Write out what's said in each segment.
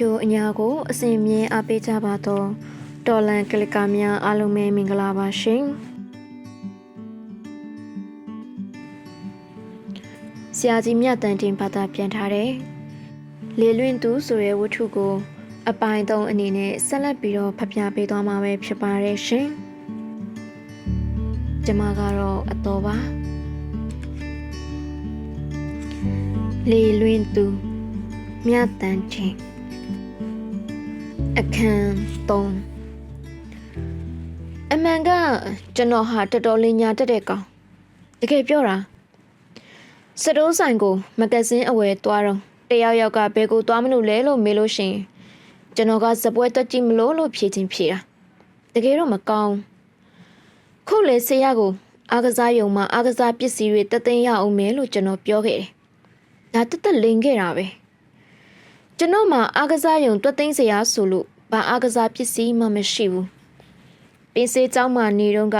တို့အညာကိုအစဉ်မြင်အားပေးကြပါတော့တော်လန်ကလစ်ကာများအားလုံးပဲမင်္ဂလာပါရှင်ဆရာကြီးမြတ်တန်တင်ဘာသာပြန်ထားတဲ့လေလွင့်သူဆိုတဲ့ဝတ္ထုကို အပိုင်းသုံးအနေနဲ့ဆက်လက်ပြီးတော့ဖျက်ပြပေးသွားမှာပဲဖြစ်ပါတယ်ရှင်ကျမကတော့အတော်ပါလေလွင့်သူမြတ်တန်တင် အခန်း3အမှန်ကကျွန်တော်ဟာတော်တော်လေးညာတက်တဲ့ကောင်တကယ်ပြောတာစတိုးဆိုင်ကိုမဂဇင်းအဝယ်သွားတော့တယောက်ယောက်ကဘယ်ကိုသွားမလို့လဲလို့မေးလို့ရှရင်ကျွန်တော်ကစပွဲတက်ကြည့်မလို့လို့ဖြေချင်းဖြေတာတကယ်တော့မကောင်းခုလေဆေးရကိုအားကစားယုံမှာအားကစားပစ္စည်းတွေတသိန်းရအောင်မယ်လို့ကျွန်တော်ပြောခဲ့တယ်ဒါတက်တက်လင်ခဲ့တာပဲ ကျွန်တော်မှအားကစားယုံတွက်သိန်းစရာဆိုလို့ဘာအားကစားပစ္စည်းမှမရှိဘူးပင်စေးเจ้าမှနေတော့က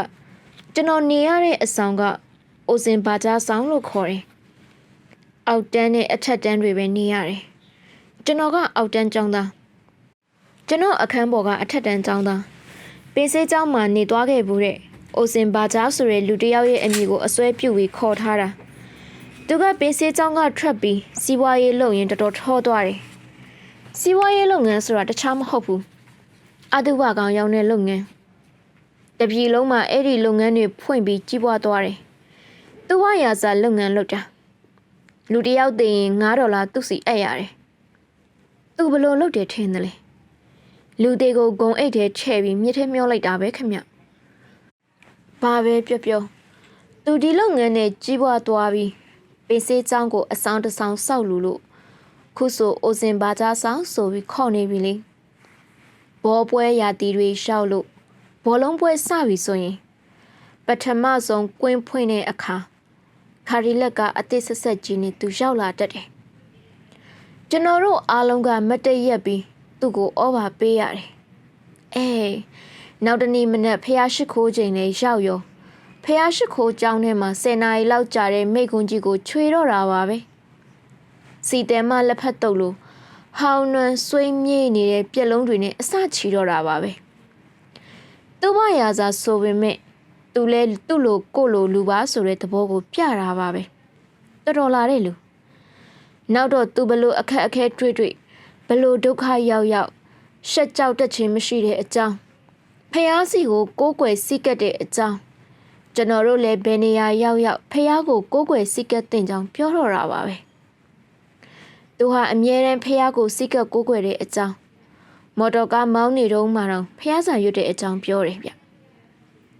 ကျွန်တော်နေရတဲ့အဆောင်ကအိုစင်ဘာဂျာဆောင်လို့ခေါ်တယ်အောက်တန်းနဲ့အထက်တန်းတွေပဲနေရတယ်ကျွန်တော်ကအောက်တန်းကျောင်းသားကျွန်တော်အခန်းပေါ်ကအထက်တန်းကျောင်းသားပင်စေးเจ้าမှနေသွားခဲ့ဘူးတဲ့အိုစင်ဘာဂျာဆိုတဲ့လူတစ်ယောက်ရဲ့အမည်ကိုအစွဲပြုပြီးခေါ်ထားတာသူကပင်စေးเจ้าကထွက်ပြီးစီးပွားရေးလုပ်ရင်တော်တော်ထောသွားတယ် စီးပွားရေးလုပ်ငန်းဆိုတာတခြားမဟုတ်ဘူးအတုပကောင်ရောင်းတဲ့လုပ်ငန်းတပြည်လုံးမှာအဲ့ဒီလုပ်ငန်းတွေဖွင့်ပြီးကြီးပွားသွားတယ်သူဝရာဇာလုပ်ငန်းလုပ်တာလူတစ်ယောက်တည်ရင်9ဒေါ်လာသူ့စီအပ်ရတယ်သူဘလို့လုပ်တယ်ထင်တယ်လေလူတွေကိုဂုံအိတ်ထဲချဲ့ပြီးမြစ်ထဲမျောလိုက်တာပဲခမဘာပဲပြောပြောသူဒီလုပ်ငန်းနဲ့ကြီးပွားသွားပြီးပင်စေးချောင်းကိုအဆောင်တစ်ဆောင်စောက်လူလို့ ခုဆိုအိုစင်ဘာသာဆောင်ဆိုပြီးခေါ်နေပြီလေဘောပွဲရာတီတွေရှောက်လို့ဘောလုံးပွဲစပြီဆိုရင် ပထမဆုံးကွင်းဖွင့်တဲ့အခါခါရီလက်ကအသစ်ဆက်ဆက်ကြီးနေသူရောက်လာတတ်တယ်ကျွန်တော်တို့အားလုံးကမတ်တရက်ပြီးသူ့ကိုဩဘာပေးရတယ်အေးနောက်တနေ့မနက်ဖះရှိခိုးချိန်လေးရောက်ရောဖះရှိခိုးကျောင်းထဲမှာ10နာရီလောက်ကြာတဲ့မိကွန်းကြီးကိုချွေတော့တာပါပဲ စီတဲမလက်ဖက်တုပ်လို့ဟောင်းနွမ်းဆွေးမြေ့နေတဲ့ပြက်လုံးတွေနဲ့အစချီတော့တာပါပဲသူ့ဘရာစာဆိုပေမဲ့သူလဲသူ့လိုကိုလိုလူပါဆိုတဲ့သဘောကိုပြတာပါပဲတော်တော်လာတဲ့လူနောက်တော့သူဘလို့အခက်အခဲတွေ့တွေ့ဘလို့ဒုက္ခရောက်ရောက်ရှက်ကြောက်တတ်ခြင်းမရှိတဲ့အကြောင်းဖះစီကိုကိုးကွယ်စိတ်ကပ်တဲ့အကြောင်းကျွန်တော်တို့လည်းဘယ်နေရာရောက်ရောက်ဖះကိုကိုးကွယ်စိတ်ကပ်တဲ့ကြောင်းပြောတော့တာပါပဲ သူဟာအမြဲတမ်းဖះကိုစိတ်ကပ်ကိုးကွယ်တဲ့အကြောင်းမော်တော်ကားမောင်းနေတော့မှတော့ဖះစာရွတ်တဲ့အကြောင်းပြောတယ်ဗျ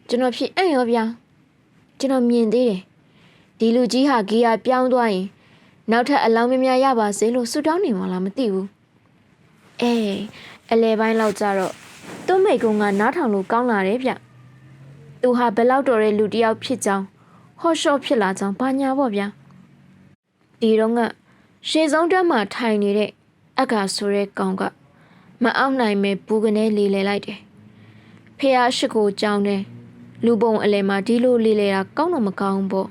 ကျွန်တော်ဖြစ်အံ့ရောဗျာကျွန်တော်မြင်သေးတယ်ဒီလူကြီးဟာဂီယာပြောင်းသွားရင်နောက်ထပ်အလောင်းများများရပါစေလို့ဆုတောင်းနေမှလားမသိဘူးအေးအလဲပိုင်းလောက်ကြတော့သူ့မိကုံကနားထောင်လို့ကောင်းလာတယ်ဗျသူဟာဘယ်လောက်တော်တဲ့လူတစ်ယောက်ဖြစ်ကြောင်းဟော့ရှော့ဖြစ်လာကြောင်းဘာညာပေါ့ဗျာဒီတော့က ရှေဆုံးတက်မှထိုင်နေတဲ့အက္ခဆိုတဲ့ကောင်ကမအောင်နိုင်မဲ့ဘူးကနေလေးလဲလိုက်တယ်ဖះရှိကိုကြောင်းတယ်လူပုံအလဲမှာဒီလိုလေးလဲတာကောင်းတော့မကောင်းပေါ့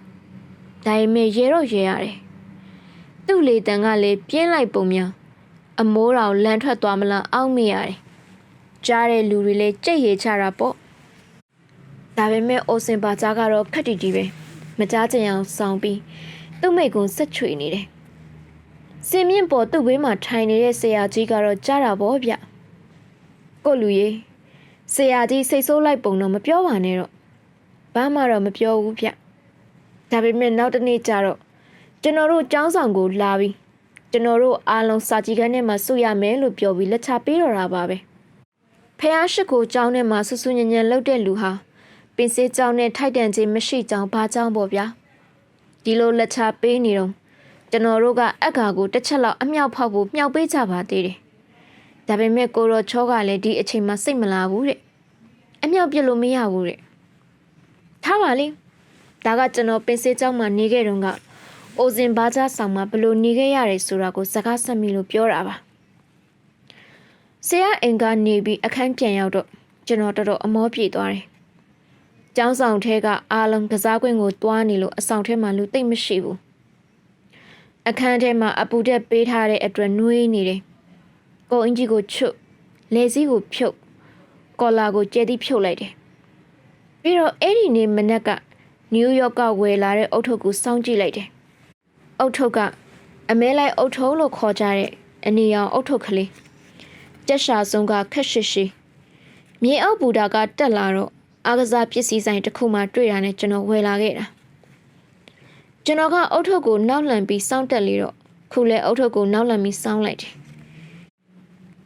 ဒါပေမဲ့ရဲတော့ရဲရတယ်သူ့လေတန်ကလည်းပြင်းလိုက်ပုံများအမိုးတော်လန်ထွက်သွားမလားအောက်မေ့ရတယ်ကြားတဲ့လူတွေလည်းကြိတ်ရချတာပေါ့ဒါပေမဲ့အိုစင်ပါကြားကတော့ခက်တီတီပဲမကြားချင်အောင်စောင်းပြီးသူ့မိတ်ကွန်းဆက်ချွေနေတယ် စင်မြင့်ပေါ်သူ့ဘေးမှာထိုင်နေတဲ့ဆရာကြီးကတော့ကြားတာပေါ့ဗျကိုလူကြီးဆရာကြီးစိတ်ဆိုးလိုက်ပုံတော့မပြောပါနဲ့တော့ဘာမှတော့မပြောဘူးဗျဒါပေမဲ့နောက်တနေ့ကျတော့ကျွန်တော်တို့ကျောင်းဆောင်ကိုလာပြီးကျွန်တော်တို့အားလုံးစာကြည့်ခန်းထဲမှာစုရမယ်လို့ပြောပြီးလက်ချပေးတော့တာပါပဲဖះရှိကိုကျောင်းထဲမှာဆူဆူညံ့ညံ့လှုပ်တဲ့လူဟာပင်စေးကျောင်းနဲ့ထိုက်တန်ခြင်းမရှိကြောင်းဘာကြောင်းပေါ့ဗျာဒီလိုလက်ချပေးနေတော့ ကျွန်တော်တို့ကအက္ခါကိုတစ်ချက်လောက်အမြောက်ဖောက်ဖို့မြောက်ပေးကြပါသေးတယ်ဒါပေမဲ့ကိုရောချောကလည်းဒီအချိန်မှာစိတ်မလာဘူးတဲ့အမြောက်ပြလို့မရဘူးတဲ့ထားပါလေဒါကကျွန်တော်ပင်စေးကျောင်းမှာနေခဲ့တုန်းကအိုစင်ဘားကြားဆောင်မှာဘလို့နေခဲ့ရတယ်ဆိုတာကိုစကားဆက်မိလို့ပြောတာပါဆရာအင်ကနေပြီးအခန်းပြန်ရောက်တော့ကျွန်တော်တော်တော်အမောပြေသွားတယ်။ကျောင်းဆောင်ထဲကအားလုံးကစားကွင်းကိုတွားနေလို့အဆောင်ထဲမှာလူသိမ့်မရှိဘူး။ အခန်းထဲမှာအပူတက်ပေးထားတဲ့အတွက်နှွေးနေတယ်ကိုအင်ကြီးကိုချွတ်လေစည်းကိုဖြုတ်ကော်လာကိုကျဲသည့်ဖြုတ်လိုက်တယ်ပြီးတော့အဲ့ဒီနေ့မနက်ကနယူးယောက်ကဝယ်လာတဲ့အုတ်ထုပ်ကိုစောင့်ကြည့်လိုက်တယ်အုတ်ထုပ်ကအမဲလိုက်အုတ်ထုပ်လို့ခေါ်ကြတဲ့အနီရောင်အုတ်ထုပ်ကလေးကြက်ရှာစုံကခက်ရှိရှိမြေအောက်ဘူတာကတက်လာတော့အားကစားပစ္စည်းဆိုင်တစ်ခုမှတွေ့ရတဲ့ကျွန်တော်ဝယ်လာခဲ့တာ ကျွန်တော်ကအုတ်ထုပ်ကိုနောက်လန်ပြီးစောင့်တက်လေတော့ခုလဲအုတ်ထုပ်ကိုနောက်လန်ပြီးစောင့်လိုက်တယ်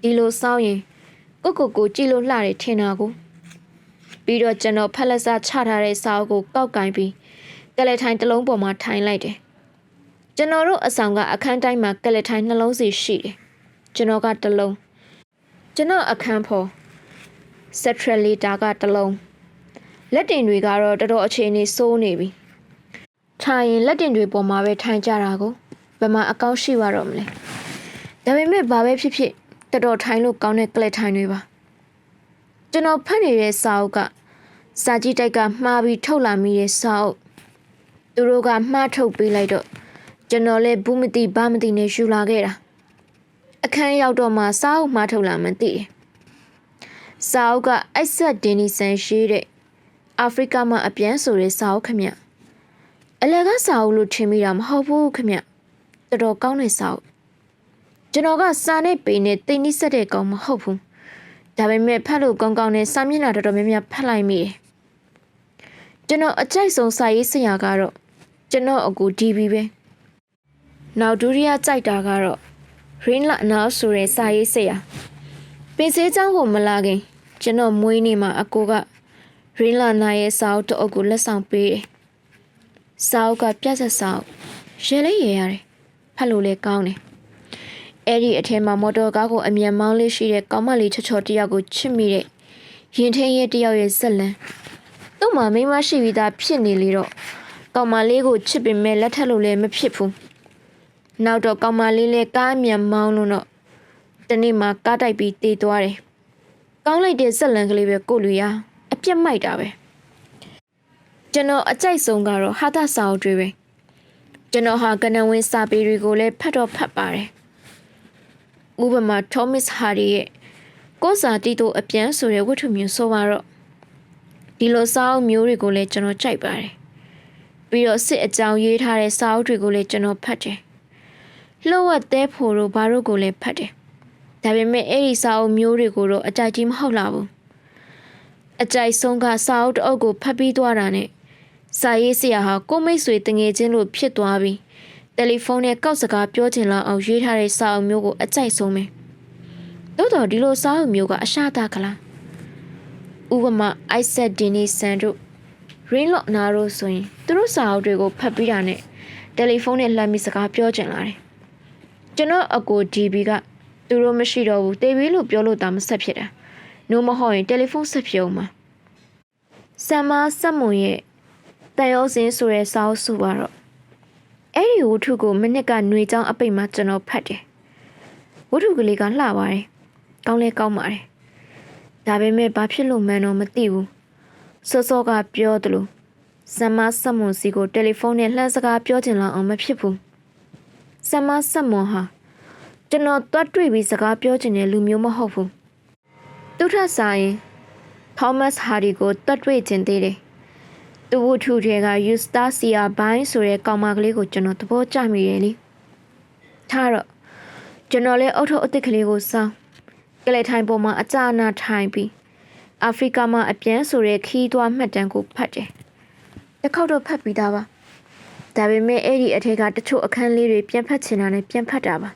ဒီလိုစောင့်ရင်ကိုကိုကိုကြည့်လို့လှတယ်ထင်တာကိုပြီးတော့ကျွန်တော်ဖက်လက်စားချထားတဲ့စာအုပ်ကိုကောက်ကင်ပြီးကလေးထိုင်တစ်လုံးပေါ်မှာထိုင်လိုက်တယ်ကျွန်တော်တို့အဆောင်ကအခန်းတိုင်းမှာကလေးထိုင်နှလုံးစီရှိတယ်ကျွန်တော်ကတစ်လုံးကျွန်တော်အခန်းဖော် centralator ကတစ်လုံးလက်တင်တွေကတော့တော်တော်အခြေအနေစိုးနေပြီ ထိုင်ရင်လက်တင်တွေပေါ်မှာပဲထိုင်ကြတာကိုဘယ်မှာအကောင့်ရှိပါတော့မလဲဒါပေမဲ့ဘာပဲဖြစ်ဖြစ်တော်တော်ထိုင်လို့ကောင်းတဲ့ကလစ်ထိုင်တွေပါကျွန်တော်ဖတ်နေတဲ့စာအုပ်ကစာကြည့်တိုက်ကမှားပြီးထုတ်လာမိတဲ့စာအုပ်သူတို့ကမှားထုတ်ပေးလိုက်တော့ကျွန်တော်လည်းဘူးမသိဘာမသိနဲ့ယူလာခဲ့တာအခန်းရောက်တော့မှစာအုပ်မှားထုတ်လာမှသိတယ်စာအုပ်ကအိုက်ဆက်ဒင်နီဆန်ရှိတဲ့အာဖရိကမှာအပြန်ဆိုတဲ့စာအုပ်ခမရ အလကစာအုပ်လို့ထင်မိတာမဟုတ်ဘူးခမရတော်တော်ကောင်းတဲ့စာအုပ်ကျွန်တော်ကစာနဲ့ပေနဲ့တိတ်နိဆက်တဲ့ကောင်မဟုတ်ဘူးဒါပေမဲ့ဖတ်လို့ကောင်းကောင်းနဲ့စာမျက်နှာတော်တော်များများဖတ်လိုက်မိတယ်ကျွန်တော်အကြိုက်ဆုံးစာရေးဆရာကတော့ကျွန်တော်အကူ DB ပဲနောက်ဒုတိယကြိုက်တာကတော့ Rain La နာဆိုတဲ့စာရေးဆရာပင်စေးချောင်းကိုမလာခင် ကျွန်တော်မွေးနေ့မှာအကိုကရင်းလာနာရဲ့စာအုပ်တအုပ်ကိုလက်ဆောင်ပေးတယ်။ စာအုပ်ကပြတ်ဆက်စာအုပ်ရဲလေးရရတယ်။ဖတ်လို့လည်းကောင်းတယ်။အဲ့ဒီအထက်မှာမော်တော်ကားကိုအမြန်မောင်းလေးရှိတဲ့ကောင်မလေးချော်ချော်တယောက်ကိုချစ်မိတဲ့ရင်ထင်းရဲ့တယောက်ရဲ့ဇက်လန်းသူ့မှာမိန်းမရှိပြီးသားဖြစ်နေလေတော့ကောင်မလေးကိုချစ်ပင်မဲ့လက်ထပ်လို့လည်းမဖြစ်ဘူး။နောက်တော့ကောင်မလေးလည်းကားအမြန်မောင်းလို့တော့တနေ့မှကားတိုက်ပြီးတေးသွားတယ်။ကောင်းလိုက်တဲ့ဇက်လန်ကလေးပဲကိုလူရအပြက်မိုက်တာပဲ။ ကျွန်တော်အကြိုက်ဆုံးကတော့ဟာသစာအုပ်တွေပဲ။ကျွန်တော်ဟာကနဝင်းစာပေတွေကိုလည်းဖတ်တော့ဖတ်ပါတယ်။ဥပမာ Thomas Hardy ရဲ့ကိုစာတီတိုအပြန်ဆိုတဲ့ဝတ္ထုမျိုးဆိုပါတော့ဒီလိုစာအုပ်မျိုးတွေကိုလည်းကျွန်တော်ကြိုက်ပါတယ်။ပြီးတော့စစ်အကြောင်းရေးထားတဲ့စာအုပ်တွေကိုလည်းကျွန်တော်ဖတ်တယ်။လှုပ်ဝက်သေးဖို့တို့ဘာတို့ကိုလည်းဖတ်တယ်။ဒါပေမဲ့အဲ့ဒီစာအုပ်မျိုးတွေကိုတော့အကြိုက်ကြီးမဟုတ်လာဘူးအကြိုက်ဆုံးကစာအုပ်တအုပ်ကိုဖတ်ပြီးသွားတာနဲ့ စာရေးဆရာဟာကိုမိတ်ဆွေတငယ်ချင်းလို့ဖြစ်သွားပြီးတယ်လီဖုန်းနဲ့ကောက်စကားပြောချင်လောက်အောင်ရေးထားတဲ့စာအုပ်မျိုးကိုအကြိုက်ဆုံးပဲသို့တော်ဒီလိုစာအုပ်မျိုးကအရှာတာကလားဥပမာအိုက်ဆက်ဒီနီဆန်တို့ရင်းလော့နာတို့ဆိုရင်သူတို့စာအုပ်တွေကိုဖတ်ပြီးတာနဲ့တယ်လီဖုန်းနဲ့လှမ်းပြီးစကားပြောချင်လာတယ်ကျွန်တော်အကို DB ကသူတို့မရှိတော့ဘူးတေးပြီးလို့ပြောလို့တာမဆက်ဖြစ်တာနို့မဟုတ်ရင်တယ်လီဖုန်းဆက်ပြုံးမှာဆမ်မာဆက်မွန်ရဲ့ တန်ရောစင်းဆိုတဲ့စာအုပ်စုပါတော့အဲ့ဒီဝတ္ထုကိုမနစ်ကຫນွေချောင်းအပိတ်မှာကျွန်တော်ဖတ်တယ်ဝတ္ထုကလေးကလှပါတယ်ကောင်းလဲကောင်းပါတယ်ဒါပေမဲ့ဘာဖြစ်လို့မှန်းတော့မသိဘူးစောစောကပြောတယ်လို့ဆမ်မာဆက်မွန်စီကိုတယ်လီဖုန်းနဲ့လှမ်းစကားပြောချင်လောက်အောင်မဖြစ်ဘူးဆမ်မာဆက်မွန်ဟာကျွန်တော်တွတ်တွေ့ပြီးစကားပြောချင်တဲ့လူမျိုးမဟုတ်ဘူးသူထဆိုင် Thomas Hardy ကိုတွတ်တွေ့ခြင်းသေးတယ်။ သူဝတ္ထုတွေက Eustacia ဘိုင်းဆိုတဲ့ကောင်မကလေးကိုကျွန်တော်သဘောကျမိတယ်လေ။ထားတော့ကျွန်တော်လည်းအုတ်ထုပ်အစ်စ်ကလေးကိုစောင်းကလေးထိုင်ပေါ်မှာအကြအနာထိုင်ပြီးအာဖရိကမှာအပြန်ဆိုတဲ့ခီးသွွားမှတ်တမ်းကိုဖတ်တယ်။တစ်ခေါက်တော့ဖတ်ပြီးသားပါ။ဒါပေမဲ့အဲ့ဒီအထက်ကတချို့အခန်းလေးတွေပြန်ဖတ်ချင်တာနဲ့ပြန်ဖတ်တာပါ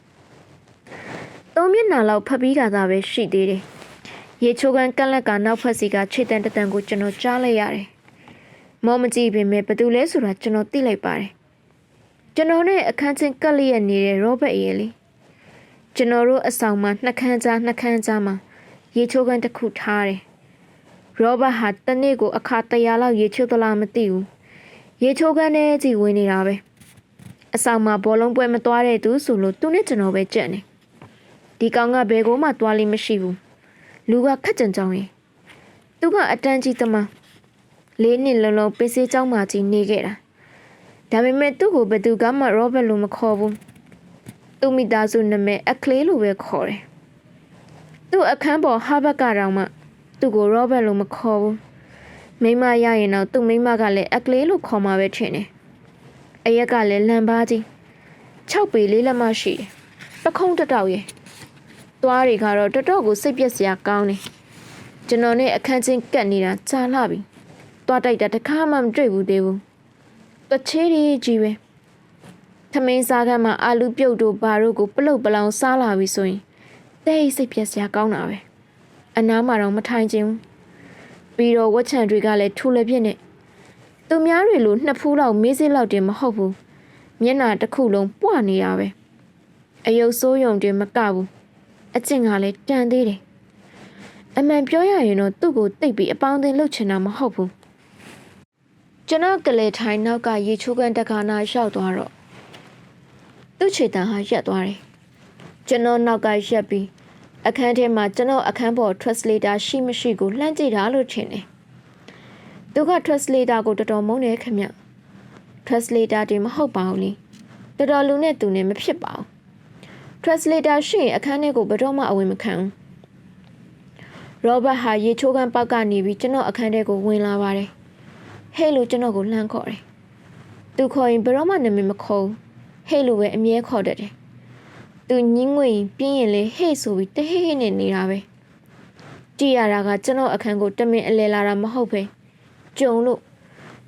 ။သုံးမျက်နှာလောက်ဖတ်ပြီးကြတာပဲရှိသေးတယ်။ရေချိုးကန်ကန့်လက်ကနောက်ဖက်စီကခြေတန်တတန်ကိုကျွန်တော်ကြားလိုက်ရတယ်။ မောမကြည့်ပင်မဲ့ဘသူလဲဆိုတာကျွန်တော်သိလိုက်ပါတယ်။ကျွန်တော်နဲ့အခန်းချင်းကပ်လျက်နေတဲ့ရောဘတ်ရေလေးကျွန်တော်တို့အဆောင်မှာနှစ်ခန်းကြားနှစ်ခန်းကြားမှာရေချိုးကန်တစ်ခုထားတယ်။ရောဘတ်ဟာတနေ့ကိုအခါတရာလောက်ရေချိုးသလားမသိဘူး။ရေချိုးကန်နဲ့ကြည့်ဝင်နေတာပဲ။အဆောင်မှာဘောလုံးပွဲမသွားတဲ့သူဆိုလို့သူနဲ့ကျွန်တော်ပဲကြက်နေ။ဒီကောင်ကဘယ်ကိုမှသွားလိမ့်မရှိဘူး။လူကခက်ကြံကြောင်ရင်သူကအတန်းကြီးသမား ၄နှစ်လုံးလုံးပေးစေးကျောင်းမှာကြီးနေခဲ့တာဒါပေမဲ့သူ့ကိုဘယ်သူကမှရောဘတ်လို့မခေါ်ဘူးသူ့မိသားစုနာမည်အခလေးလို့ပဲခေါ်တယ်သူ့အခန်းပေါ်ဟာဘတ်ကတောင်မှသူ့ကိုရောဘတ်လို့မခေါ်ဘူးမိမရရင်တော့သူ့မိမကလည်းအခလေးလို့ခေါ်မှာပဲထင်တယ်အရက်ကလည်းလန်ပါကြီး၆ပေလေးလက်မရှိတယ်ပခုံးတတောက်ရဲ့သွားတွေကတော့တတော်ကိုစိတ်ပြက်စရာကောင်းတယ်ကျွန်တော်နဲ့အခန်းချင်းကပ်နေတာကြာလှပြီ။ သွားတိုက်တာတစ်ခါမှမတွေ့ဘူးသေးဘူးတချေးကြီးကြီးပဲထမင်းစားခန်းမှာအာလူပြုတ်တို့ဘာတို့ကိုပလုတ်ပလောင်စားလာပြီဆိုရင်တဲ့စိတ်ပြက်စရာကောင်းတာပဲအနားမှာတော့မထိုင်ချင်ဘူးပြီးတော့ဝက်ချန်တွေကလည်းထူလည်းဖြစ်နေသူများတွေလိုနှစ်ဖူးလောက်မေးစစ်လောက်တင်မဟုတ်ဘူးမျက်နှာတစ်ခုလုံးပွနေတာပဲအယုတ်ဆိုးယုံတွေမကဘူးအကျင့်ကလည်းတန်သေးတယ်အမှန်ပြောရရင်တော့သူ့ကိုတိတ်ပြီးအပေါင်းအသင်းလုပ်ချင်တာမဟုတ်ဘူး ကျွန်တော်ကလေးထိုင်နောက်ကရေချိုးကန်တက္ကနာရောက်သွားတော့သူ့ခြေတံဟာရက်သွားတယ်ကျွန်တော်နောက်ကရက်ပြီးအခန်းထဲမှာကျွန်တော်အခန်းပေါ် translator ရှိမရှိကိုလှမ်းကြည့်တာလို့ထင်တယ်သူက translator ကိုတော်တော်မုန်းတယ်ခင်ဗျ translator တွေမဟုတ်ပါဘူးလေတော်တော်လူနဲ့သူနဲ့မဖြစ်ပါဘူး translator ရှိရင်အခန်းထဲကိုဘယ်တော့မှအဝင်မခံဘူးရောဘတ်ဟာရေချိုးကန်ပေါက်ကနေပြီးကျွန်တော်အခန်းထဲကိုဝင်လာပါတယ် ဟဲ့လို့ကျွန်တော်ကိုလှမ်းခေါ်တယ်သူခေါ်ရင်ဘယ်တော့မှနာမည်မခေါ်ဘူးဟဲ့လို့ပဲအမြဲခေါ်တတ်တယ်သူညင်းငွေပြင်းရင်လေဟဲ့ဆိုပြီးတဟဲ့ဟဲ့နဲ့နေတာပဲကြည့်ရတာကကျွန်တော်အခန်းကိုတမင်အလဲလာတာမဟုတ်ပဲကြုံလို့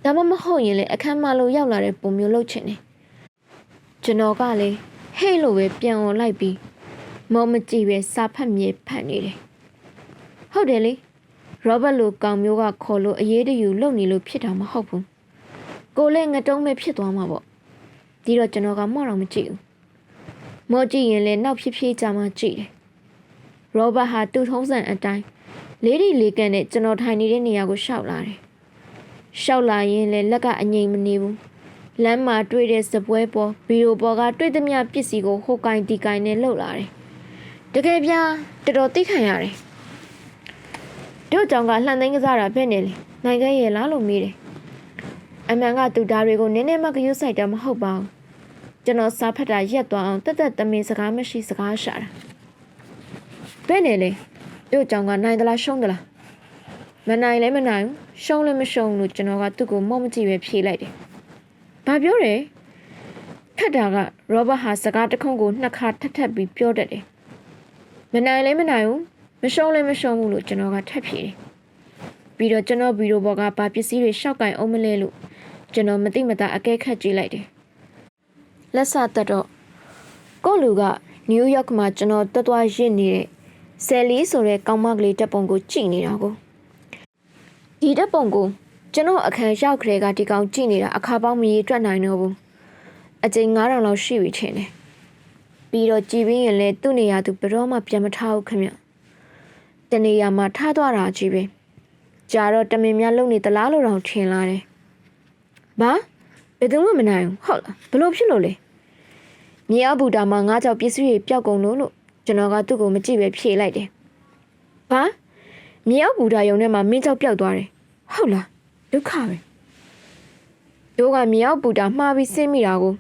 ဒါမှမဟုတ်ရင်လေအခန်းမလို့ရောက်လာတဲ့ပုံမျိုးလုပ်ချင်တယ်ကျွန်တော်ကလေဟဲ့လို့ပဲပြန်អော်လိုက်ပြီးမောမကြည့်ပဲစာဖတ်မြေဖတ်နေတယ်ဟုတ်တယ်လေ ရောဘတ်လိုကောင်မျိုးကခေါ်လို့အရေးတယူလုပ်နေလို့ဖြစ်တာမဟုတ်ဘူးကိုလည်းငတုံးပဲဖြစ်သွားမှာပေါ့ဒီတော့ကျွန်တော်ကမော့တော့မကြည့်ဘူးမော့ကြည့်ရင်လည်းနောက်ဖြစ်ဖြစ်ကြမှာကြည့်တယ်ရောဘတ်ဟာသူ့ထုံးစံအတိုင်းလေးဒီလေးကန်နဲ့ကျွန်တော်ထိုင်နေတဲ့နေရာကိုရှောက်လာတယ်ရှောက်လာရင်လည်းလက်ကအငိမ်မနေဘူးလမ်းမှာတွေ့တဲ့စပွဲပေါ်ဗီဒီယိုပေါ်ကတွေ့သမျှပစ္စည်းကိုဟိုကင်ဒီကင်နဲ့လှုပ်လာတယ်တကယ်ပြတော်တော်သိခံရတယ် တို့ကြောင့်ကလှန်သိမ်းကစားတာဖြစ်နေလေနိုင်ငံရဲ့လားလို့မေးတယ်အမှန်ကသူဒါတွေကိုနင်းနေမှကရွတ်ဆိုင်တာမဟုတ်ပါဘူးကျွန်တော်စားဖတ်တာရက်သွားအောင်တက်တက်သမင်စကားမရှိစကားရှာတာဘယ်နေလဲတို့ကြောင့်ကနိုင်သလားရှုံးသလားမနိုင်လည်းမနိုင်ဘူးရှုံးလည်းမရှုံးလို့ကျွန်တော်ကသူ့ကိုမော့မကြည့်ပဲဖြေလိုက်တယ်ဘာပြောတယ်ခက်တာကရောဘတ်ဟာစကားတစ်ခုကိုနှစ်ခါထပ်ထပ်ပြီးပြောတတ်တယ်မနိုင်လည်းမနိုင်ဘူး မရှုံးလည်းမရှုံးဘူးလို့ကျွန်တော်ကထပ်ဖြေတယ်ပြီးတော့ကျွန်တော်ဗီဒီယိုပေါ်ကဘာပစ္စည်းတွေရှောက်ကင်အောင်မလဲလို့ကျွန်တော်မသိမသာအကဲခတ်ကြည့်လိုက်တယ်လက်စသက်တော့ကိုလူကနယူးယောက်မှာကျွန်တော်တွတ်သွားရစ်နေတဲ့ဆယ်လီဆိုတဲ့ကောင်းမကလေးတက်ပုံကိုကြည့်နေတာကိုဒီတက်ပုံကိုကျွန်တော်အခန်းရောက်ခရဲကဒီကောင်ကြည့်နေတာအခါပေါင်းမရေတွက်နိုင်တော့ဘူးအကျဉ်9000လောက်ရှိပြီထင်တယ်ပြီးတော့ကြည်ပြီးရင်လည်းသူ့နေရာသူဘယ်တော့မှပြန်မထားဘူးခင်ဗျ တနေရာမှာထားသွားတာကြီးပဲကြာတော့တမင်များလုံနေသလားလို့တော့ထင်လာတယ်ဘာဘယ်သူမှမနိုင်ဘူးဟုတ်လားဘလို့ဖြစ်လို့လဲမြေအဘူတာမှာငါးကြောက်ပစ္စည်းတွေပျောက်ကုန်လို့လို့ကျွန်တော်ကသူ့ကိုမကြည့်ပဲဖြေလိုက်တယ်ဘာမြေအဘူတာယုံထဲမှာမင်းကြောက်ပျောက်သွားတယ်ဟုတ်လားဒုက္ခပဲတို့ကမြေအောက်ပူတာမှားပြီးဆင်းမိတာကို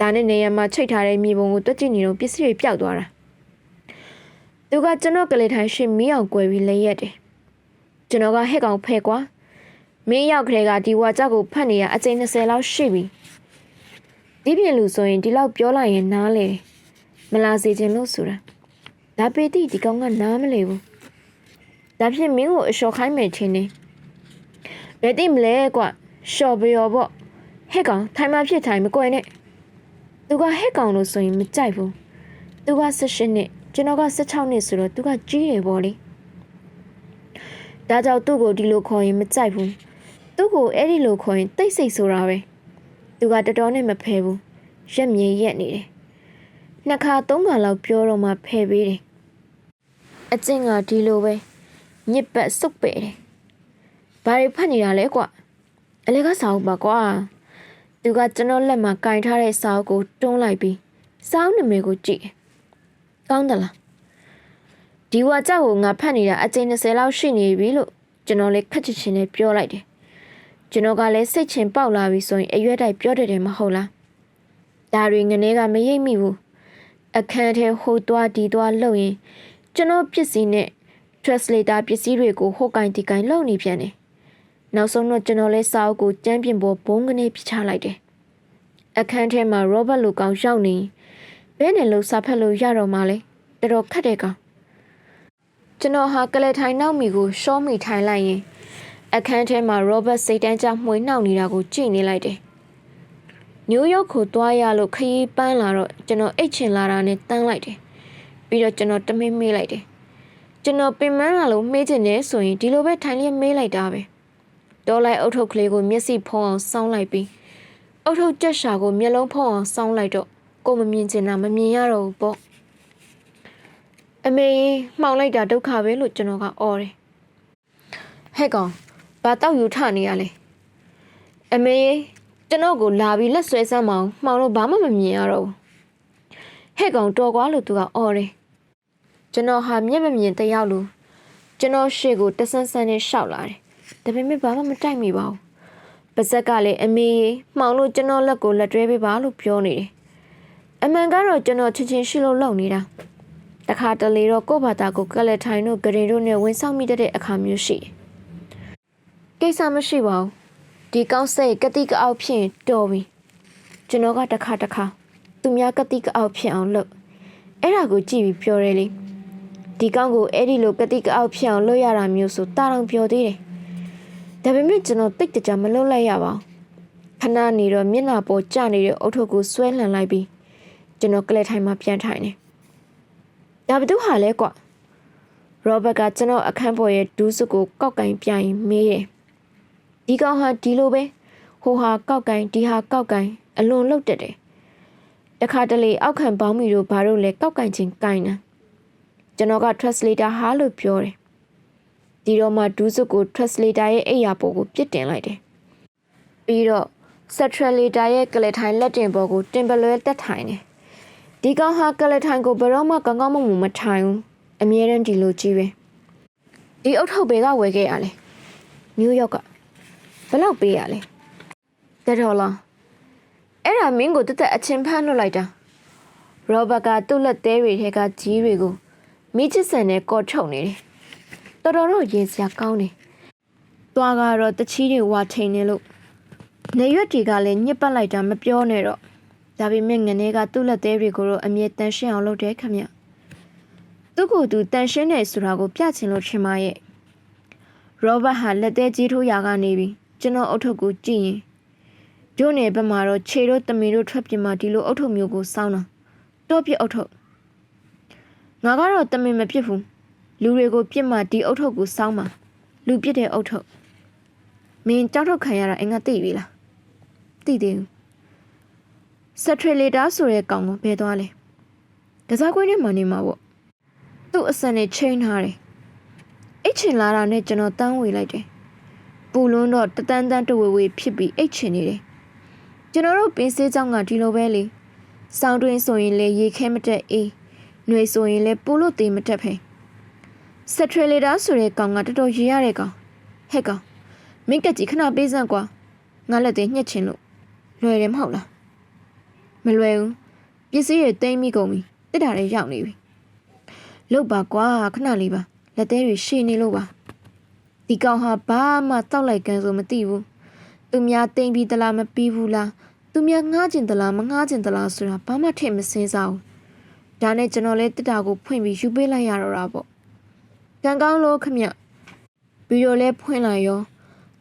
ဒါနဲ့နေရာမှာချိတ်ထားတဲ့မြေပုံကိုတွက်ကြည့်နေတော့ပစ္စည်းတွေပျောက်သွားတာ သူကကျွန်တော်ကလေးထိုင်ရှင်မီးအောင်ကွယ်ပြီးလဲရက်တယ်ကျွန်တော်ကဟက်ကောင်ဖဲကွာမင်းရောက်ခရဲကဒီဝါကြောက်ကိုဖတ်နေရအကျဉ်း20လောက်ရှိပြီဒီပြင်လူဆိုရင်ဒီလောက်ပြောလိုက်ရင်နားလေမလာစေချင်လို့ဆိုတာဒါပေတိဒီကောင်ကနားမလဲဘူးဒါဖြင့်မင်းကိုအလျှော်ခိုင်းမယ်ထင်တယ်ဘယ်တိမလဲကွရှော့ပြောပေါ့ဟက်ကောင်ထိုင်မဖြစ်ထိုင်မကွယ်နဲ့သူကဟက်ကောင်လို့ဆိုရင်မကြိုက်ဘူးသူက16နှစ် ကျွန်တော်က16နှစ်ဆိုတော့သူကကြီးတယ်ပေါ့လေဒါကြောင့်သူ့ကိုဒီလိုခေါ်ရင်မကြိုက်ဘူးသူ့ကိုအဲ့ဒီလိုခေါ်ရင်တိတ်ဆိတ်ဆိုတာပဲသူကတော်တော်နဲ့မဖဲဘူးရက်မြေရက်နေတယ်နှစ်ခါသုံးခါလောက်ပြောတော့မှဖဲပေးတယ်အကျင့်ကဒီလိုပဲညစ်ပတ်စုပ်ပဲတယ်ဘာတွေဖတ်နေတာလဲကွအလဲကစာအုပ်ပါကွာသူကကျွန်တော်လက်မှာကင်ထားတဲ့စာအုပ်ကိုတွန်းလိုက်ပြီးစာအုပ်နာမည်ကိုကြည့် ကောင်းသလားဒီဝါကြောက်ကိုငါဖတ်နေတာအကျဉ်း20လောက်ရှိနေပြီလို့ကျွန်တော်လည်းခက်ချစ်ချင်းနဲ့ပြောလိုက်တယ်ကျွန်တော်ကလည်းစိတ်ချင်ပေါက်လာပြီဆိုရင်အရွက်တိုက်ပြောတတ်တယ်မဟုတ်လားဒါတွေငနေကမရိပ်မိဘူးအခန်းထဲဟိုသွားဒီသွားလှုပ်ရင်ကျွန်တော်ပစ္စည်းနဲ့ translator ပစ္စည်းတွေကိုဟိုကင်ဒီကင်လောက်နေပြန်တယ်နောက်ဆုံးတော့ကျွန်တော်လဲစာအုပ်ကိုကျမ်းပြင်ပေါ်ဘုံကနေပြချလိုက်တယ်အခန်းထဲမှာ Robert လူကောင်ရောက်နေ ဘဲနဲ့လို့စာဖတ်လို့ရတော့မှလဲတော်တော်ခက်တဲ့ကောင်ကျွန်တော်ဟာကလေးထိုင်နောက်မီကိုရှော့မိထိုင်လိုက်ရင်အခန်းထဲမှာ Robert စိတ်တန်းကြမှွေနှောက်နေတာကိုကြည့်နေလိုက်တယ်နယူးယောက်ကိုသွားရလို့ခရီးပန်းလာတော့ကျွန်တော်အိတ်ချင်လာတာနဲ့တန်းလိုက်တယ်ပြီးတော့ကျွန်တော်တမင်းမေးလိုက်တယ်ကျွန်တော်ပင်မလာလို့မေးချင်တယ်ဆိုရင်ဒီလိုပဲထိုင်လျက်မေးလိုက်တာပဲဒေါ်လိုက်အုတ်ထုတ်ကလေးကိုမျက်စိဖုံးအောင်စောင်းလိုက်ပြီးအုတ်ထုတ်ကြက်ရှာကိုမျက်လုံးဖုံးအောင်စောင်းလိုက်တော့ ကိုမမြင်ချင်တာမမြင်ရတော့ဘူးပေါ့အမေမှောင်လိုက်တာဒုက္ခပဲလို့ကျွန်တော်ကအော်တယ်ဟဲ့ကောင်ဘာတောက်ယူထနေရလဲအမေကျွန်တော်ကိုလာပြီးလက်ဆွဲစမ်းမအောင်မှောင်လို့ဘာမှမမြင်ရတော့ဘူးဟဲ့ကောင်တော်ကွာလို့သူကအော်တယ်ကျွန်တော်ဟာမျက်မမြင်တယောက်လိုကျွန်တော်ရှေ့ကိုတဆန်းဆန်းနဲ့ရှောက်လာတယ်ဒါပေမဲ့ဘာမှမတိုက်မိပါဘူးပါဇက်ကလည်းအမေမှောင်လို့ကျွန်တော်လက်ကိုလက်တွဲပေးပါလို့ပြောနေတယ် အမှန်ကတော့ကျွန်တော်ချင်းချင်းရှိလို့လုံနေတာတခါတလေတော့ကိုယ့်ဘာသာကိုကလက်ထိုင်တို့ဂရင်တို့နဲ့ဝင်ဆောင်မိတတ်တဲ့အခါမျိုးရှိတယ်ကိစ္စမရှိပါဘူးဒီကောင်းစိတ်ကတိကအောက်ဖြစ်ရင်တော်ပြီကျွန်တော်ကတခါတခါသူများကတိကအောက်ဖြစ်အောင်လုပ်အဲ့ဒါကိုကြည့်ပြီးပြောရဲလေဒီကောင်းကိုအဲ့ဒီလိုကတိကအောက်ဖြစ်အောင်လုပ်ရတာမျိုးဆိုတာတော့ပြောသေးတယ်ဒါပေမဲ့ကျွန်တော်တိတ်တကြမလုပ်လိုက်ရပါဘူးခဏနေတော့မျက်နှာပေါ်ကျနေတဲ့အုတ်ထုပ်ကိုဆွဲလှန်လိုက်ပြီး ကျွန်တော်ကလက်ထိုင်မှပြန်ထိုင်တယ်ဒါဘသူဟာလဲကွရောဘတ်ကကျွန်တော်အခန်းပေါ်ရဲ့ဒူးစုကိုကောက်ကင်ပြိုင်မေးတယ်ဒီကောင်ဟာဒီလိုပဲဟိုဟာကောက်ကင်ဒီဟာကောက်ကင်အလွန်လှုပ်တက်တယ်တခါတလေအောက်ခံပေါင်းမီတို့ဘာလို့လဲကောက်ကင်ချင်းကိုင်နေကျွန်တော်က translator ဟာလို့ပြောတယ်ဒီတော့မှဒူးစုကို translator ရဲ့အိယာပေါ်ကိုပြစ်တင်လိုက်တယ်ပြီးတော့ saturator ရဲ့ကလထိုင်လက်တင်ပေါ်ကိုတင်ပလွဲတက်ထိုင်တယ် ဒီကောင်ဟာကလထိုင်ကိုဘယ်တော့မှကောင်းကောင်းမွန်မွန်မထိုင်ဘူးအမြဲတမ်းဒီလိုကြီးပဲဒီအုတ်ထုတ်ဘေကဝယ်ခဲ့ရလဲနယူးယောက်ကဘယ်လောက်ပေးရလဲတဲ့တော်လားအဲ့ဒါမင်းကိုတက်တက်အချင်းဖမ်းလွတ်လိုက်တာရောဘတ်ကသူ့လက်သေးတွေထဲကကြီးတွေကိုမိချစ်ဆန်နဲ့ကော့ထုတ်နေတယ်တော်တော်တော့ရင်စရာကောင်းတယ်သွားကတော့တချီးတွေဝါထိန်နေလို့နေရွက်တွေကလည်းညစ်ပတ်လိုက်တာမပြောနဲ့တော့ ဒါပေမဲ့ငနေကသူ့လက်သေးတွေကိုတော့အမြဲတန်ရှင်းအောင်လုပ်တယ်ခမသူ့ကိုယ်သူတန်ရှင်းတယ်ဆိုတာကိုပြချင်လို့ထင်ပါရဲ့ရောဘတ်ဟာလက်သေးကြီးထိုးရာကနေပြီးကျွန်တော်အုတ်ထုပ်ကိုကြည့်ရင်ကျိုးနေဘက်မှာတော့ခြေတို့တမီတို့ထွက်ပြမှာဒီလိုအုတ်ထုပ်မျိုးကိုစောင်းတာတော့ပြအုတ်ထုပ်ငါကတော့တမင်မဖြစ်ဘူးလူတွေကိုပြစ်မှဒီအုတ်ထုပ်ကိုစောင်းမှာလူပြစ်တဲ့အုတ်ထုပ်မင်းကြောက်ထုတ်ခံရတာအင်္ဂါသိပြီလားသိသေးဘူး ဆက်ထရလေတာဆိုတဲ့ကောင်ကဘယ်သွားလဲကစားကွင်းထဲမှာနေမှာပေါ့သူ့အစံနဲ့ချိန်ထားတယ်အိတ်ချင်လာတာနဲ့ကျွန်တော်တန်းဝေလိုက်တယ်ပူလွန်းတော့တတန်းတန်းတဝေဝေဖြစ်ပြီးအိတ်ချင်နေတယ်ကျွန်တော်တို့ပင်စေးကြောင်းကဒီလိုပဲလေစောင်းတွင်းဆိုရင်လေရေခဲမတက်အေးຫນွေဆိုရင်လေပူလို့သေးမတက်ဖဲဆက်ထရလေတာဆိုတဲ့ကောင်ကတော်တော်ရေရတဲ့ကောင်ဟဲ့ကောင်မင်းကကြီးခဏပေးစမ်းကွာငါလက်သေးညှက်ချင်လို့လွယ်တယ်မဟုတ်လား မလွယ်ဘူးပစ္စည်းတွေတိမ့်မိကုန်ပြီတစ်တာတွေရောက်နေပြီလုတ်ပါကွာခဏလေးပါလက်သေးတွေရှည်နေလို့ပါဒီကောင်ဟာဘာမှတောက်လိုက်ကန်ဆိုမသိဘူးသူများတိမ့်ပြီးသလားမပြီးဘူးလားသူများငှားကျင်သလားမငှားကျင်သလားဆိုတာဘာမှထင်မစင်းစားဘူးဒါနဲ့ကျွန်တော်လည်းတစ်တာကိုဖွင့်ပြီးယူပေးလိုက်ရတော့တာပေါ့ကံကောင်းလို့ခမဗီဒီယိုလည်းဖွင့်လိုက်ရော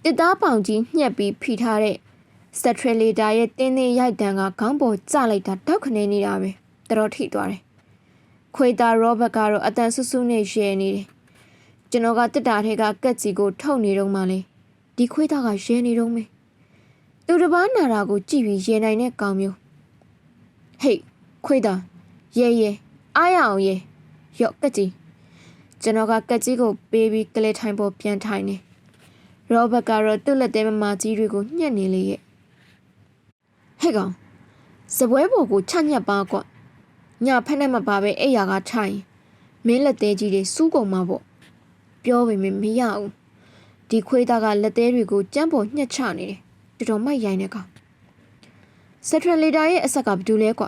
တစ်သားပေါင်ကြီးညှက်ပြီးဖိထားတဲ့ စက်ထရလီတာရဲ့တင်းသေးရိုက်တန်းကခေါင်းပေါ်ကျလိုက်တာတောက်ခနေနေတာပဲတော်တော်ထိသွားတယ်ခွေတာရောဘတ်ကတော့အတန်ဆူဆူနဲ့ရဲနေတယ်ကျွန်တော်ကတစ်တာထဲကကက်ကြီးကိုထုတ်နေတော့မှလေဒီခွေတာကရဲနေတော့မေသူတစ်ပားနာတာကိုကြည့်ပြီးရဲနိုင်တဲ့ကောင်မျိုးဟေးခွေတာရဲရဲအားရအောင်ရဲရော့ကက်ကြီးကျွန်တော်ကကက်ကြီးကိုပေးပြီးကလေးထိုင်ပေါ်ပြန်ထိုင်နေရောဘတ်ကတော့သူ့လက်သေးမမကြီးတွေကိုညှက်နေလေရဲ့ ဟဲ့ကောင်စပွဲပေါ်ကိုချညက်ပါကွညဖက်နဲ့မပါပဲအဲ့ရကထိုင်မင်းလက်သေးကြီးတွေစူးကုန်မှာပေါ့ပြောပေမဲ့မရဘူးဒီခွေးသားကလက်သေးတွေကိုကြမ်းပေါ်ညှက်ချနေတယ်တော်တော်မိုက်ရိုင်းတဲ့ကောင်စက်ထရလီတာရဲ့အဆက်ကဘာတူလဲကွ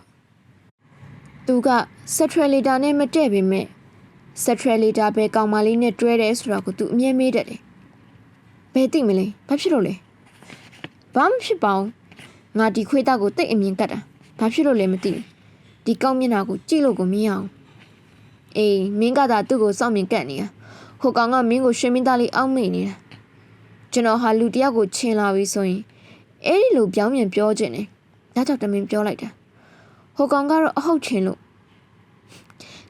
သူကစက်ထရလီတာနဲ့မတည့်ပေမဲ့ဆက်ထရလီတာပဲကောင်မလေးနဲ့တွဲတယ်ဆိုတော့ကိုသူအမြဲမေးတတ်တယ်ဘယ်သိမလဲဘာဖြစ်လို့လဲဘာမှဖြစ်ပါဘူး ငါဒီခွေးသားကိုတိတ်အမြင်ကတ်တာဘာဖြစ်လို့လဲမသိဘူးဒီကောင်းမျက်နှာကိုကြည့်လို့ကိုမရအောင်အေးမင်းကသာသူ့ကိုစောင့်မြင်ကတ်နေတာဟိုကောင်ကမင်းကိုရွှေမင်းသားလေးအောက်မိနေတာကျွန်တော်ဟာလူတစ်ယောက်ကိုချင်လာပြီဆိုရင်အဲ့ဒီလိုပြောင်းပြန်ပြောခြင်းတယ်ဒါကြောင့်တမင်ပြောလိုက်တာဟိုကောင်ကတော့အဟုတ်ချင်လို့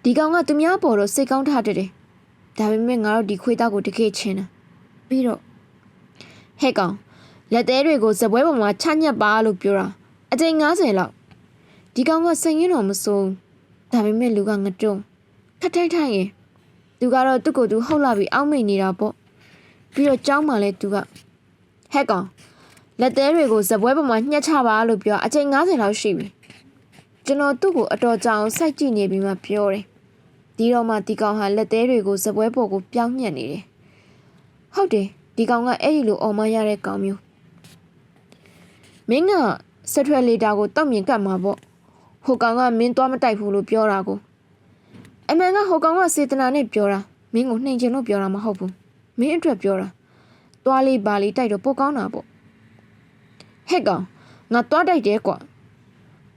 ဒီကောင်ကသူများပေါ်တော့စိတ်ကောင်းထားတတ်တယ်ဒါပေမဲ့ငါတို့ဒီခွေးသားကိုတကယ်ချင်တာပြီးတော့ဟဲ့ကောင် လက်သေးတွေကိုဇပွဲပေါ်မှာချညက်ပါလို့ပြောတာအကြိမ်90လောက်ဒီကောင်ကစိတ်ရင်းတော်မစိုးဒါပေမဲ့လူကငတုံးထထိုင်ထိုင်ရင်သူကတော့သူ့ကိုယ်သူဟုတ်လာပြီးအောက်မိတ်နေတာပေါ့ပြီးတော့ကြောင်းမှလည်းသူကဟဲ့ကောင်လက်သေးတွေကိုဇပွဲပေါ်မှာညှက်ချပါလို့ပြောအကြိမ်90လောက်ရှိပြီကျွန်တော်သူ့ကိုအတော်ကြာအောင်စိုက်ကြည့်နေပြီးမှပြောတယ်ဒီတော့မှဒီကောင်ဟာလက်သေးတွေကိုဇပွဲပေါ်ကိုပြောင်းညှက်နေတယ်ဟုတ်တယ်ဒီကောင်ကအဲ့ဒီလိုအော်မရတဲ့ကောင်မျိုး မင်းကဆက်ထွဲလေတာကိုတောက်မြင်ကတ်မှာပေါ့ဟိုကောင်ကမင်းသွားမတိုက်ဘူးလို့ပြောတာကိုအမှန်ကဟိုကောင်ကစေတနာနဲ့ပြောတာမင်းကိုနှိမ်ချင်လို့ပြောတာမဟုတ်ဘူးမင်းအတွက်ပြောတာသွားလေးပါလေးတိုက်တော့ပိုကောင်းတာပေါ့ဟဲ့ကောင်ငါသွားတိုက်တယ်ကွာ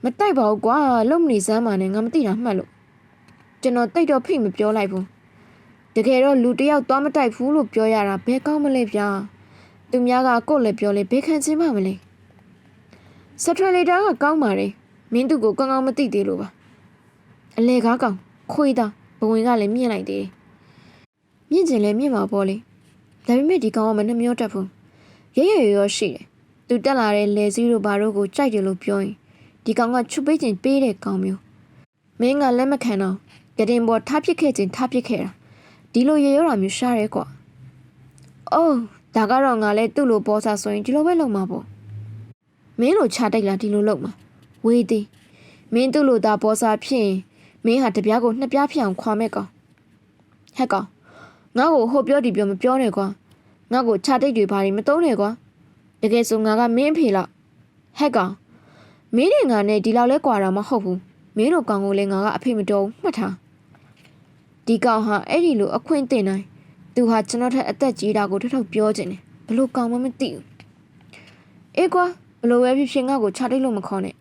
မတိုက်ပါဘူးကွာလုံမနေစမ်းပါနဲ့ငါမသိတာမှတ်လို့ကျွန်တော်တိတ်တော့ဖိတ်မပြောလိုက်ဘူးတကယ်တော့လူတစ်ယောက်သွားမတိုက်ဘူးလို့ပြောရတာဘယ်ကောင်းမလဲဗျာသူများကကိုယ့်လည်းပြောလေဘေးခံချင်းပါမလဲ စထရလေတာကကောင်းပါလေမင်းသူ့ကိုကောင်းကောင်းမသိသေးလို့ပါအလဲကားကောင်ခွေးသားဘဝင်ကလည်းမြင့်လိုက်သေးတယ်မြင့်ကျင်လည်းမြင့်မှာပေါ့လေဒါပေမဲ့ဒီကောင်ကမနှမျောတတ်ဘူးရရရရောရှိတယ်သူတက်လာတဲ့လေစည်းတို့ဘာတို့ကိုကြိုက်တယ်လို့ပြောရင်ဒီကောင်ကချွတ်ပေးခြင်းပေးတဲ့ကောင်မျိုးမင်းကလက်မခံတော့ကတင်ပေါ်ထားပစ်ခဲ့ခြင်းထားပစ်ခဲ့တာဒီလိုရေရောတာမျိုးရှားရဲကွာအိုးဒါကတော့ငါလည်းသူ့လိုပေါ်စားဆိုရင်ဒီလိုပဲလုပ်မှာပေါ့ မင်းလိုခြားတိုက်လာဒီလိုလုပ်မှာဝေးသေးမင်းသူ့လိုသာပေါ်စားဖြစ်ရင်မင်းဟာတပြားကိုနှစ်ပြားဖြစ်အောင်ခွာမဲ့ကောင်ဟက်ကောင်ငါ့ကိုဟိုပြောဒီပြောမပြောနဲ့ကွာငါ့ကိုခြားတိတ်တွေဘာတွေမသုံးနဲ့ကွာတကယ်ဆိုငါကမင်းအဖေလောက်ဟက်ကောင်မင်းနဲ့ငါနဲ့ဒီလောက်လဲကွာတာမဟုတ်ဘူးမင်းတို့ကောင်ကိုလည်းငါကအဖေမတော်ဘူးမှတ်ထားဒီကောင်ဟာအဲ့ဒီလိုအခွင့်တင်နိုင်သူဟာကျွန်တော်ထက်အသက်ကြီးတာကိုထထောက်ပြောခြင်းတယ်ဘလို့ကောင်မှမသိဘူးအေးကွာဘ လို့ပဲဖြစ်ဖြစ်ငါ့ကိုခြားတိတ်လို့မခေါ်နဲ့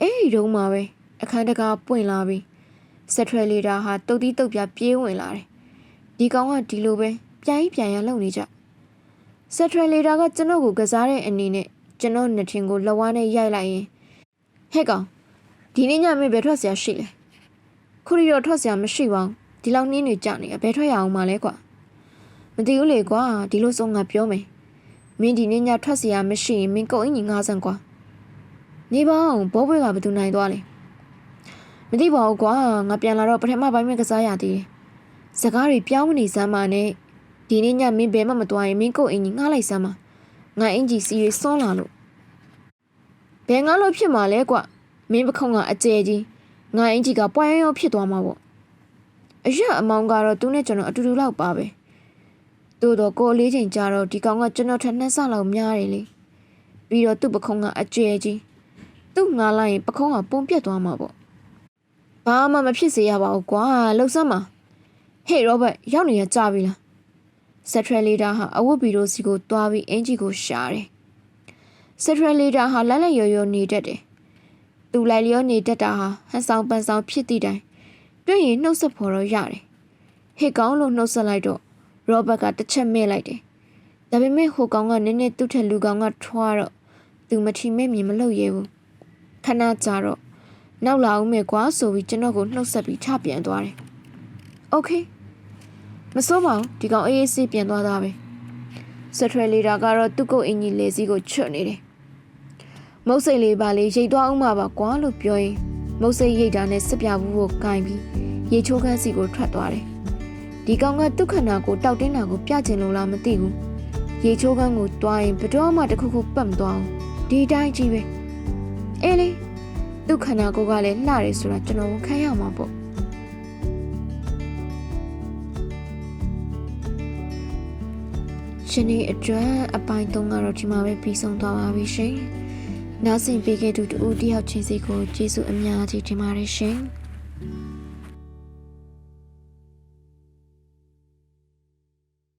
အဲ့ဒီတုန်းမှာပဲအခန်းတကားပွင့်လာပြီးဆက်ထွဲလီတာဟာတုတ်တီးတုတ်ပြပြေးဝင်လာတယ်ဒီကောင်ကဒီလိုပဲပြန်ပြီးပြန်ရလုံနေကြဆက်ထွဲလီတာကကျွန်တော်ကိုကစားတဲ့အနေနဲ့ကျွန်တော်နှစ်ထင်ကိုလဝါးနဲ့ရိုက်လိုက်ရင်ဟဲ့ကောင်ဒီနေ့ညမေဘယ်ထွက်စရာရှိလဲခုရီတော့ထွက်စရာမရှိပါဘူးဒီလောက်နင်းနေကြနေဘယ်ထွက်ရအောင်မလဲကွာမသိဘူးလေကွာဒီလိုဆုံးငါပြောမယ် မင်းဒီနေ့ညထွက်စရာမရှိရင်မင်းကုတ်အင်ကြီးငါးဆန်ကွာနေပါအောင်ဘောဘွေကဘယ်သူနိုင်သွားလဲမသိပါဘူးကွာငါပြန်လာတော့ပထမပိုင်းမဲ့ကစားရသေးတယ်စကားတွေပြောင်းမနေစမ်းပါနဲ့ဒီနေ့ညမင်းဘယ်မှမသွားရင်မင်းကုတ်အင်ကြီးငှားလိုက်စမ်းပါငါအင်ကြီးစီရီစွန်းလာလို့ဘယ်ငါလို့ဖြစ်မှာလဲကွမင်းပခုံးကအကျဲကြီးငါအင်ကြီးကပွိုင်းရောဖြစ်သွားမှာပေါ့အရက်အမောင်ကတော့သူနဲ့ကျွန်တော်အတူတူလောက်ပါပဲ သို့တော့ကိုလေးချိန်ကြာတော့ဒီကောင်ကကျွန်တော်ထက်နှစ်ဆလောက်များတယ်လေပြီးတော့သူ့ပခုံးကအကျဲကြီးသူ့ငါလိုက်ရင်ပခုံးကပုံပြက်သွားမှာပေါ့ဘာမှမဖြစ်စေရပါဘူးကွာလှုပ်စမ်းပါဟေ့ရောဘတ်ရောက်နေရကြပြီလားဆက်ထရလီဒါဟာအဝတ်ဘီရိုစီကိုတွားပြီးအင်ဂျီကိုရှာတယ်ဆက်ထရလီဒါဟာလက်လက်ရော်ရော်နေတတ်တယ်သူလိုက်လျောနေတတ်တာဟာဟန်ဆောင်ပန်ဆောင်ဖြစ်သည့်တိုင်တွေ့ရင်နှုတ်ဆက်ဖို့တော့ရတယ်ဟေကောင်းလို့နှုတ်ဆက်လိုက်တော့ ရောဘတ်ကတစ်ချက်မဲ့လိုက်တယ်။ဒါပေမဲ့ဟိုကောင်ကနည်းနည်းသူ့ထက်လူကောင်ကထွားတော့သူမထီမဲ့မြင်မလို့ရဲဘူး။ခဏကြာတော့နောက်လာဦးမယ်ကွာဆိုပြီးကျွန်တော်ကိုနှုတ်ဆက်ပြီးထပြန်သွားတယ်။ Okay မစိုးပါဘူးဒီကောင်အေးအေးဆေးပြန်သွားတာပဲ။ဆက်ထွဲလေးတာကတော့သူ့ကိုအင်ကြီးလေစီးကိုချွတ်နေတယ်။မုတ်စိတ်လေးပါလေရိတ်သွားအောင်ပါပါကွာလို့ပြောရင်မုတ်စိတ်ရိတ်တာနဲ့စစ်ပြဘူးကိုကင်ပြီးရေချိုးခန်းစီကိုထွက်သွားတယ် ဒီကောင်ကသူ့ခန္ဓာကိုတောက်တင်းတာကိုပြကျင်လို့လားမသိဘူးရေချိုးခန်းကိုတွားရင်ဘယ်တော့မှတစ်ခုခုပတ်မသွားအောင်ဒီတိုင်းကြီးပဲအေးလေသူ့ခန္ဓာကိုယ်ကလည်းလှတယ်ဆိုတာကျွန်တော်ခံရမှာပေါ့ရှင်ဒီအတွက်အပိုင်း၃ကတော့ဒီမှာပဲပြီးဆုံးသွားပါပြီရှင်။နားဆင်ပေးခဲ့သူတူတယောက်ချင်းစီကိုကျေးဇူးအများကြီးတင်ပါတယ်ရှင်။